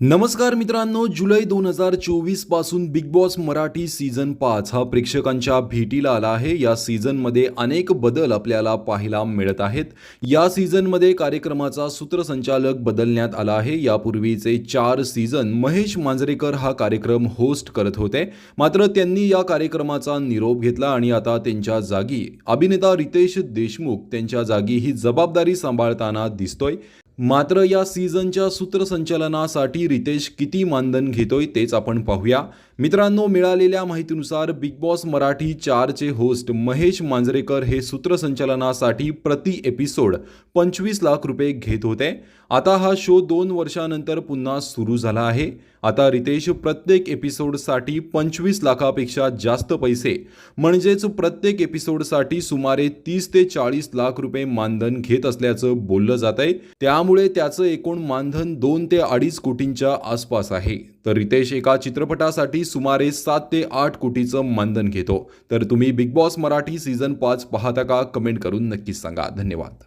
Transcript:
नमस्कार मित्रांनो जुलै दोन हजार चोवीसपासून बिग बॉस मराठी सीझन पाच हा प्रेक्षकांच्या भेटीला आला आहे. या सीझनमध्ये अनेक बदल आपल्याला पाहायला मिळत आहेत. या सीझनमध्ये कार्यक्रमाचा सूत्रसंचालक बदलण्यात आला आहे. यापूर्वीचे चार सीझन महेश मांजरेकर हा कार्यक्रम होस्ट करत होते. मात्र त्यांनी या कार्यक्रमाचा निरोप घेतला आणि आता त्यांच्या जागी अभिनेता रितेश देशमुख त्यांच्या जागी ही जबाबदारी सांभाळताना दिसतोय. मात्र या सीझनच्या सूत्रसंचलनासाठी रितेश किती मानधन घेतोय तेच आपण पाहूया. मित्रांनो मिळालेल्या माहितीनुसार बिग बॉस मराठी चारचे होस्ट महेश मांजरेकर हे सूत्रसंचलनासाठी प्रति एपिसोड पंचवीस लाख रुपये घेत होते. आता हा शो दोन वर्षानंतर पुन्हा सुरू झाला आहे. आता रितेश प्रत्येक एपिसोडसाठी पंचवीस लाखापेक्षा जास्त पैसे म्हणजेच प्रत्येक एपिसोडसाठी सुमारे तीस ते चाळीस लाख रुपये मानधन घेत असल्याचं बोललं जात आहे त्यामुळे त्याचं एकूण मानधन दोन ते अडीच कोटींच्या आसपास आहे. तर रितेश एका चित्रपटासाठी सुमारे सात ते आठ कोटीचं मानधन घेतो. तर तुम्ही बिग बॉस मराठी सीझन पाच पाहता का? कमेंट करून नक्कीच सांगा. धन्यवाद.